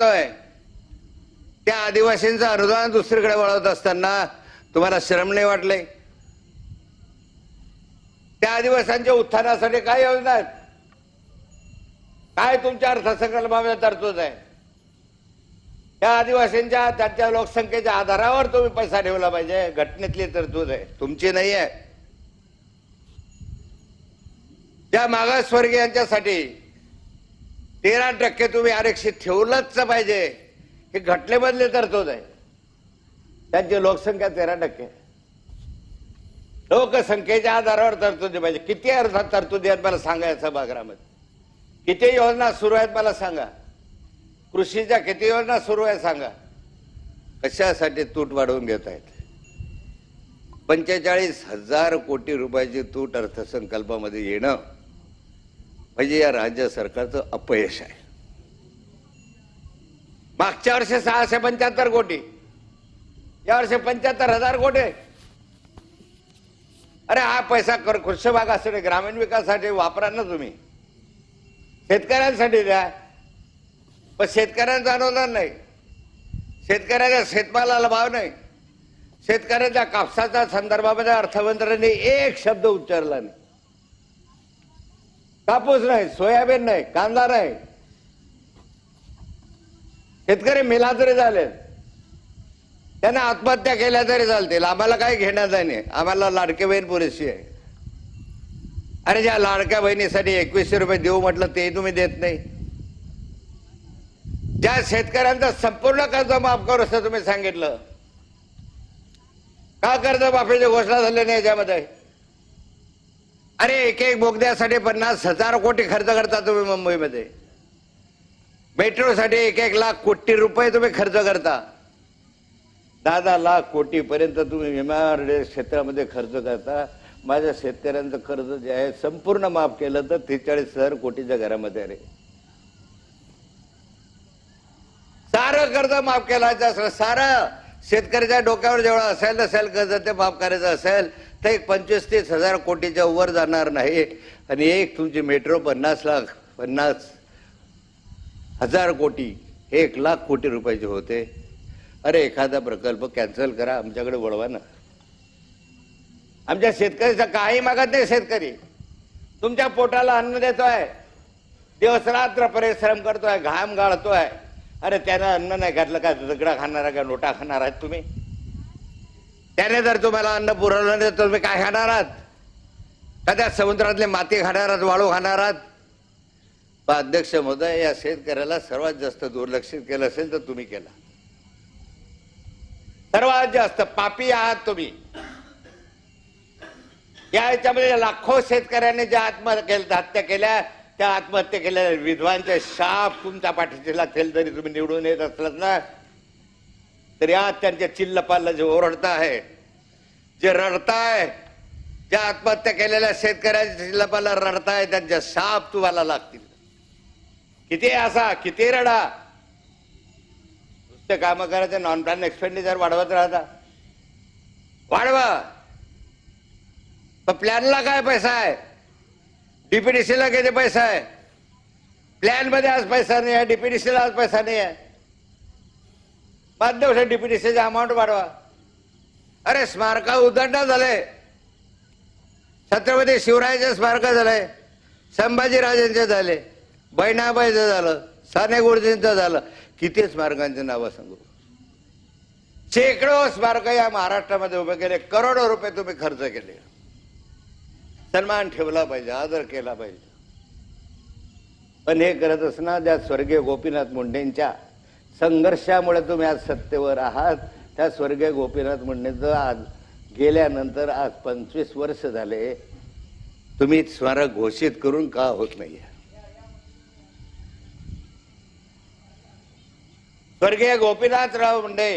करतोय त्या आदिवासींचं अनुदान दुसरीकडे वळवत असताना तुम्हाला श्रम नाही वाटले? त्या आदिवासींच्या उत्थानासाठी काय योजना आहेत? काय तुमच्या अर्थसंकल्पामध्ये तरतूद आहे? त्या आदिवासींच्या त्यांच्या लोकसंख्येच्या आधारावर तुम्ही पैसा ठेवला पाहिजे. घटनेतली तरतूद आहे. तुमची नाही आहे. त्या मागासवर्गीयांच्यासाठी तेरा टक्के तुम्ही आरक्षित ठेवलंच पाहिजे. हे घटनेमधले तरतूद आहे त्यांची लोकसंख्या तेरा टक्के. लोकसंख्येच्या आधारावर तरतुदी पाहिजे. किती अर्थात तरतुदी आहेत मला सांगा या सभागृहामध्ये. किती योजना सुरू आहेत मला सांगा. कृषीच्या किती योजना सुरू आहे सांगा. कशासाठी तूट वाढवून घेत आहेत? पंचेचाळीस हजार कोटी रुपयाची तूट अर्थसंकल्पामध्ये येणं म्हणजे या राज्य सरकारचं अपयश आहे. मागच्या वर्षी सहाशे पंच्याहत्तर कोटी. या वर्षी पंच्याहत्तर हजार कोटी. अरे हा पैसा कर कृषी भागासाठी ग्रामीण विकासासाठी वापरा ना तुम्ही. शेतकऱ्यांसाठी द्या. पण शेतकऱ्यांचं अनुदान नाही. शेतकऱ्याच्या शेतमालाला भाव नाही. शेतकऱ्याच्या कापसाच्या संदर्भामध्ये अर्थमंत्र्यांनी एक शब्द उच्चारला नाही. कापूस नाही सोयाबीन नाही कांदा नाही. शेतकरी मिला तरी झाले त्यांना आत्महत्या केल्या तरी चालतील. आम्हाला काही घेण्यात नाही. आम्हाला लाडके बहीण पुरेशी आहे. आणि ज्या लाडक्या बहिणीसाठी एकवीसशे रुपये देऊ म्हटलं ते तुम्ही देत नाही. ज्या शेतकऱ्यांचा संपूर्ण कर्ज माफ करू असं तुम्ही सांगितलं. का कर्ज माफीची घोषणा झाली नाही याच्यामध्ये? अरे एक एक बोगद्यासाठी पन्नास हजार कोटी खर्च करता तुम्ही मुंबईमध्ये. मेट्रोसाठी एक एक लाख कोटी रुपये तुम्ही खर्च करता. दहा दहा लाख कोटीपर्यंत तुम्ही विमान क्षेत्रामध्ये खर्च करता. माझ्या शेतकऱ्यांचं कर्ज जे आहे संपूर्ण माफ केलं तर त्रेचाळीस हजार कोटीच्या घरामध्ये अरे सारं कर्ज माफ केलायचं असलं सारं. शेतकऱ्याच्या डोक्यावर जेवढं असेल नसेल कर्ज ते माफ करायचं असेल. तर एक पंचवीस तीस हजार कोटीच्या वर जाणार नाही. आणि एक तुमची मेट्रो पन्नास लाख पन्नास हजार कोटी एक लाख कोटी रुपयाचे होते. अरे एखादा प्रकल्प कॅन्सल करा आमच्याकडे वळवा ना. आमच्या शेतकऱ्याचा काही मागत नाही शेतकरी. तुमच्या पोटाला अन्न देतोय. दिवसरात्र परिश्रम करतोय घाम गाळतोय. अरे त्यानं अन्न नाही घातलं का? दगडा खाणार का? नोटा खाणार आहात तुम्ही? त्याने जर तुम्हाला अन्न पुरवलं नाही तर तुम्ही काय खाणार आहात? का त्या समुद्रातले माती खाणार आहात वाळू खाणार आहात? पण अध्यक्ष महोदय या शेतकऱ्याला सर्वात जास्त दुर्लक्षित केलं असेल तर तुम्ही केला. सर्वात जास्त पापी आहात तुम्ही. या याच्यामध्ये लाखो शेतकऱ्यांनी ज्या आत्महत्या केल्या हत्या केल्या त्या आत्महत्या केलेल्या विधवांचे शाप तुमच्या पाठीशी लागतील तरी तुम्ही निवडून येत असलात ना? तरी आज त्यांच्या चिल्लपाल्ला जे ओरडता आहे जे रडताय ज्या आत्महत्या केलेल्या शेतकऱ्याच्या चिल्लपाला रडताय त्यांच्या शाप तुम्हाला लागतील. किती असा किती रडा. नुसतं काम करायचं नॉन प्लॅन एक्सपेंडिचर वाढवत राहता. वाढवा. पण प्लॅनला काय पैसा आहे? डीपीडीसीला किती पैसा आहे? प्लॅनमध्ये आज पैसा नाही आहे डीपीडीसीला आज पैसा नाही आहे. माध्यम डीपीडीसीचा अमाऊंट वाढवा. अरे स्मारका उद्घाटन झाले छत्रपती शिवरायाचे स्मारक झाले संभाजीराजेंचे झाले. बहिणाबाईचं झालं. साने गुरुजींचं झालं. किती स्मारकांची नावं सांगू? शेकडो स्मारक या महाराष्ट्रामध्ये उभे केले. करोडो रुपये तुम्ही खर्च केले. सन्मान ठेवला पाहिजे आदर केला पाहिजे. पण हे करत असणार त्या स्वर्गीय गोपीनाथ मुंडेंच्या संघर्षामुळे तुम्ही आज सत्तेवर आहात. त्या स्वर्गीय गोपीनाथ मुंडेंचं आज गेल्यानंतर आज पंचवीस वर्ष झाले. तुम्ही स्मारक घोषित करून का होत नाही स्वर्गीय गोपीनाथराव मुंडे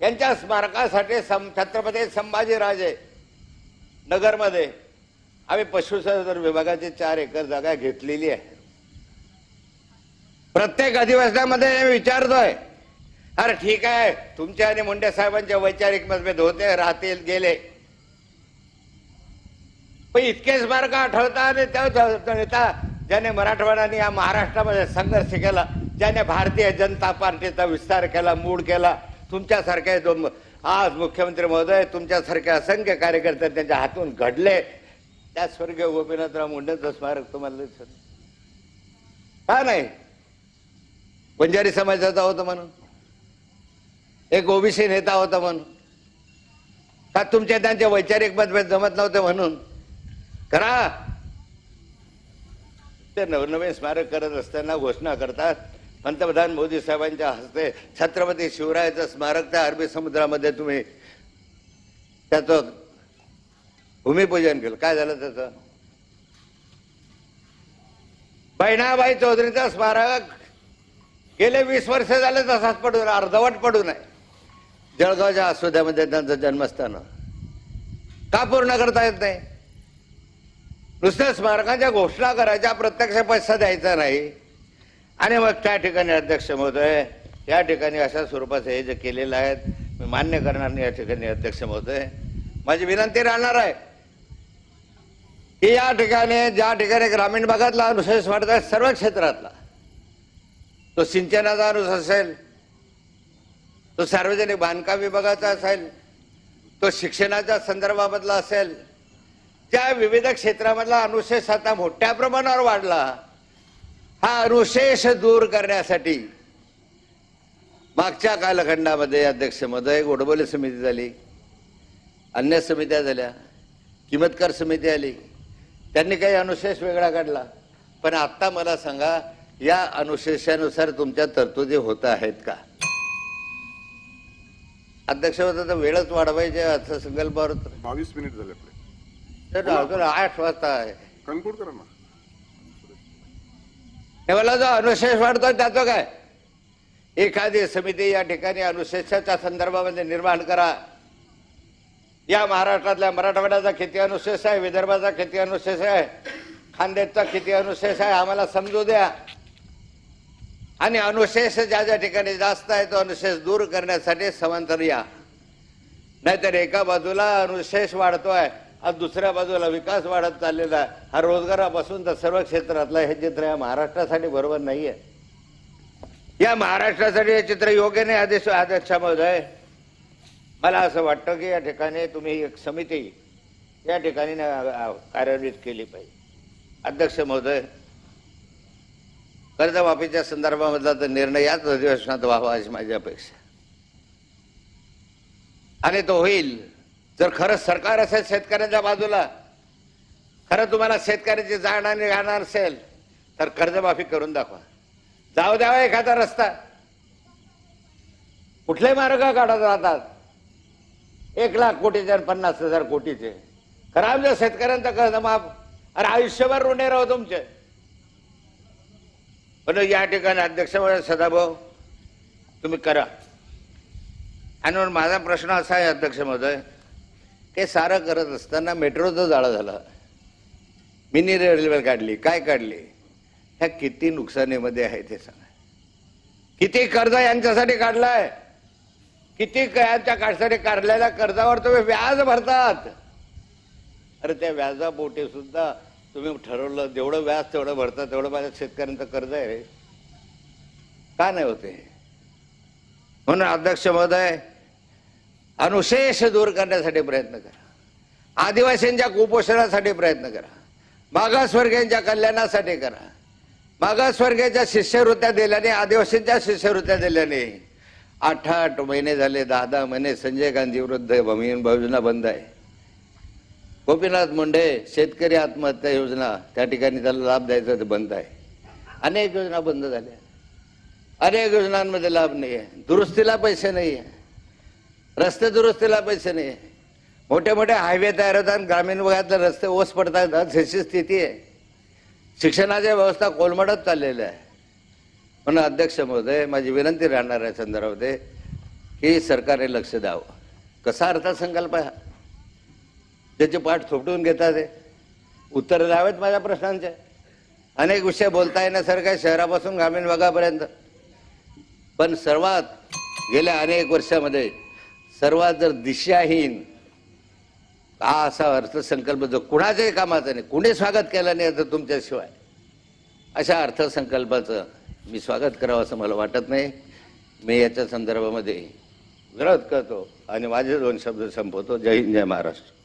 यांच्या स्मारकासाठी सं छत्रपती संभाजीराजे नगरमध्ये आम्ही पशुसंवर्धन विभागाची चार एकर जागा घेतलेली आहे. प्रत्येक अधिवेशनामध्ये मी विचारतोय. अरे ठीक आहे तुमच्या आणि मुंडे साहेबांच्या वैचारिक मतभेद होते राहतील गेले. पण इतके स्मारक आठवता आणि त्या नेता ज्याने मराठवाड्याने या महाराष्ट्रामध्ये संघर्ष केला ज्याने भारतीय जनता पार्टीचा विस्तार केला मूड केला तुमच्यासारखे जो आज मुख्यमंत्री महोदय तुमच्यासारखे असंख्य कार्यकर्ते त्यांच्या हातून घडले. त्या स्वर्गीय गोपीनाथराव मुंडेंचं स्मारक तुम्हाला का नाही? बंजारी समाजाचा होता म्हणून. एक ओबीसी नेता होता म्हणून. का तुमच्या त्यांचे वैचारिक मतभेद जमत नव्हते म्हणून? करा. ते नवनवीन स्मारक करत असताना घोषणा करतात. पंतप्रधान मोदी साहेबांच्या हस्ते छत्रपती शिवरायाचं स्मारक त्या अरबी समुद्रामध्ये तुम्ही त्याचं भूमिपूजन केलं. काय झालं त्याचं? बहिणाबाई चौधरीचं स्मारक. गेले वीस वर्ष झाले तसाच पडून अर्धवट पडून आहे जळगावच्या आसुद्यामध्ये त्यांचं जन्मस्थान का पूर्ण करता येत नाही? नुसत्या स्मारकाच्या घोषणा करायच्या प्रत्यक्ष पैसा द्यायचा नाही. आणि मग त्या ठिकाणी अध्यक्ष महोदय या ठिकाणी अशा स्वरूपाचं हे जे केलेलं आहे मी मान्य करणार नाही या ठिकाणी अध्यक्ष महोदय. माझी विनंती राहणार आहे की या ठिकाणी ज्या ठिकाणी ग्रामीण भागातला अनुशेष आहे सर्व क्षेत्रातला तो सिंचनाचा अनुस असेल तो सार्वजनिक बांधकाम विभागाचा असेल तो शिक्षणाच्या संदर्भामधला असेल त्या विविध क्षेत्रामधला अनुशेष आता मोठ्या प्रमाणावर वाढला. हा अनुशेष दूर करण्यासाठी मागच्या कालखंडामध्ये अध्यक्ष महोदय गोडबोले समिती झाली अन्य समित्या झाल्या किंमतकार समिती आली त्यांनी काही अनुशेष वेगळा काढला. पण आत्ता मला सांगा या अनुशेषानुसार तुमच्या तरतुदी होत आहेत का? अध्यक्ष होता तर वेळच वाढवायचे अर्थसंकल्पावर. बावीस मिनिट झाले आपले. तर आठ वाजता आहे. कन्क्लूड करा ना तेव्हा जो अनुशेष वाढतोय त्याचं काय? एखादी समिती या ठिकाणी अनुशेषाच्या संदर्भामध्ये निर्माण करा. या महाराष्ट्रातल्या मराठवाड्याचा किती अनुशेष आहे विदर्भाचा किती अनुशेष आहे खानदेशचा किती अनुशेष आहे आम्हाला समजू द्या. आणि अनुशेष ज्या ज्या ठिकाणी जास्त आहे तो अनुशेष दूर करण्यासाठी समांतर या नाहीतर एका बाजूला अनुशेष वाढतोय आज दुसऱ्या बाजूला विकास वाढत चाललेला आहे. हा रोजगारापासून तर सर्व क्षेत्रातला हे चित्र या महाराष्ट्रासाठी बरोबर नाही आहे या महाराष्ट्रासाठी हे चित्र योग्य नाही आदेश आदेशामध्ये. आहे मला असं वाटतं की या ठिकाणी तुम्ही एक समिती या ठिकाणी ना, कार्यान्वित केली पाहिजे. अध्यक्ष महोदय कर्जमाफीच्या संदर्भामधला तर निर्णय याच अधिवेशनात व्हावा अशी माझी अपेक्षा आणि तो होईल जर खरंच सरकार असेल शेतकऱ्यांच्या बाजूला खरं तुम्हाला शेतकऱ्याची जाण आणि राहणार असेल तर कर्जमाफी करून दाखवा. जाऊ द्यावा हो एखादा रस्ता. कुठले मार्ग काढत राहतात? एक लाख कोटीचे आणि पन्नास हजार कोटीचे. खरं आमच्या शेतकऱ्यांचा कर्जमाफ अरे आयुष्यभर ऋणे राहू तुमचे. पण या ठिकाणी अध्यक्ष सदाभाऊ तुम्ही करा. आणि म्हणून माझा प्रश्न असा आहे अध्यक्ष महोदय ते सारं करत असताना मेट्रोचं जाळं झालं. मिनी रेल्वे काढली काय काढली? ह्या किती नुकसानीमध्ये आहे ते सांगा. किती कर्ज यांच्यासाठी काढलाय? किती यांच्या काढसाठी काढलेल्या कर्जावर तुम्ही व्याज भरतात? अरे त्या व्याजापोटी सुद्धा तुम्ही ठरवलं जेवढं व्याज तेवढं भरता तेवढं माझ्या शेतकऱ्यांचं कर्ज आहे रे. का नाही होते? म्हणून अध्यक्ष महोदय अनुशेष दूर करण्यासाठी प्रयत्न करा. आदिवासींच्या कुपोषणासाठी प्रयत्न करा. मागासवर्गीयांच्या कल्याणासाठी करा. मागासवर्गीयांच्या शिष्यवृत्त्या दिल्याने आदिवासींच्या शिष्यवृत्त्या दिल्याने आठ आठ महिने झाले दहा दहा महिने संजय गांधी वृद्ध भूमिहीन योजना बंद आहे. गोपीनाथ मुंडे शेतकरी आत्महत्या योजना त्या ठिकाणी त्याला लाभ द्यायचा ते बंद आहे. अनेक योजना बंद झाल्या. अनेक योजनांमध्ये लाभ नाही आहे दुरुस्तीला पैसे नाही आहे रस्ते दुरुस्तीला पैसे नाही आहे मोठे मोठे हायवे तयार होतात ग्रामीण भागातले रस्ते ओस पडतात आज स्थिती आहे. शिक्षणाच्या व्यवस्था कोलमडत चाललेल्या आहे. म्हणून अध्यक्ष महोदय माझी विनंती राहणार आहे संदर्भामध्ये की सरकारने लक्ष द्यावं. कसा अर्थसंकल्प आहे हा? त्याचे पाठ थोपटून घेतात हे. उत्तर द्यावेत माझ्या प्रश्नांचे. अनेक विषय बोलता येण्यासारखे शहरापासून ग्रामीण भागापर्यंत. पण सर्वात गेल्या अनेक वर्षामध्ये सर्वात जर दिशाहीन हा असा अर्थसंकल्प जो कुणाच्याही कामाचा नाही कुणी स्वागत केलं नाही तर तुमच्याशिवाय अशा अर्थसंकल्पाचं मी स्वागत करावं असं मला वाटत नाही. मी याच्या संदर्भामध्ये विरोध करतो आणि माझे दोन शब्द संपवतो. जय हिंद जय महाराष्ट्र.